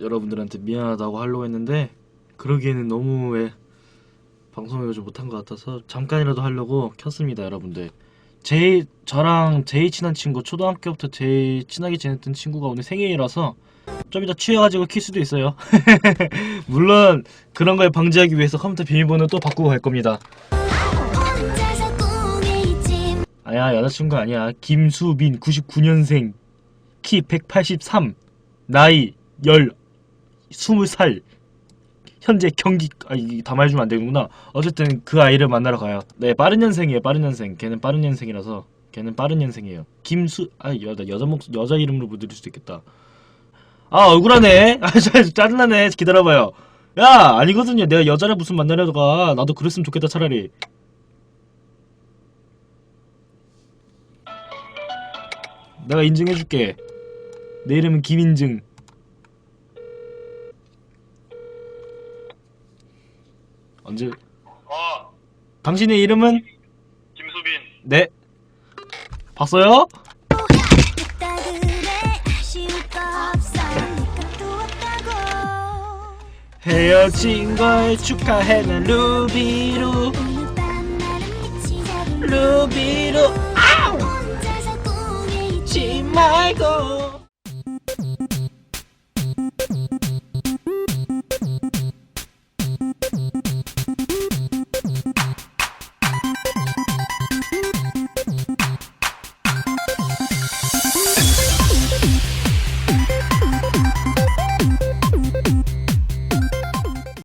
여러분들한테 미안하다고 하려고 했는데 그러기에는 너무 왜 방송을 요즘 못한 것 같아서 잠깐이라도 하려고 켰습니다 여러분들. 제일 저랑 제일 친한 친구 초등학교부터 제일 친하게 지냈던 친구가 오늘 생일이라서 좀 이따 취해가지고 킬 수도 있어요. 물론 그런 걸 방지하기 위해서 컴퓨터 비밀번호 또 바꾸고 갈 겁니다. 아야 여자친구 아니야. 김수빈 99년생 키 183 나이 10 20살 현재 경기 아 이게 다 말해주면 안 되는구나. 어쨌든 그 아이를 만나러 가요. 네 빠른 년생이에요 빠른 년생. 걔는 빠른 년생이라서 걔는 빠른 년생이에요. 김수 아 여자 여자 목 여자 이름으로 부를 수도 있겠다. 아 억울하네. 아 짜- 짜증나네. 기다려봐요. 야 아니거든요. 내가 여자를 무슨 만나려다가 나도 그랬으면 좋겠다 차라리. 내가 인증해줄게. 내 이름은 김인증. 언제? 어, 당신의 이름은? 김수빈. 네. 봤어요? 헤어진 걸 축하해 난 혼자서 꿈에 있지 지 말고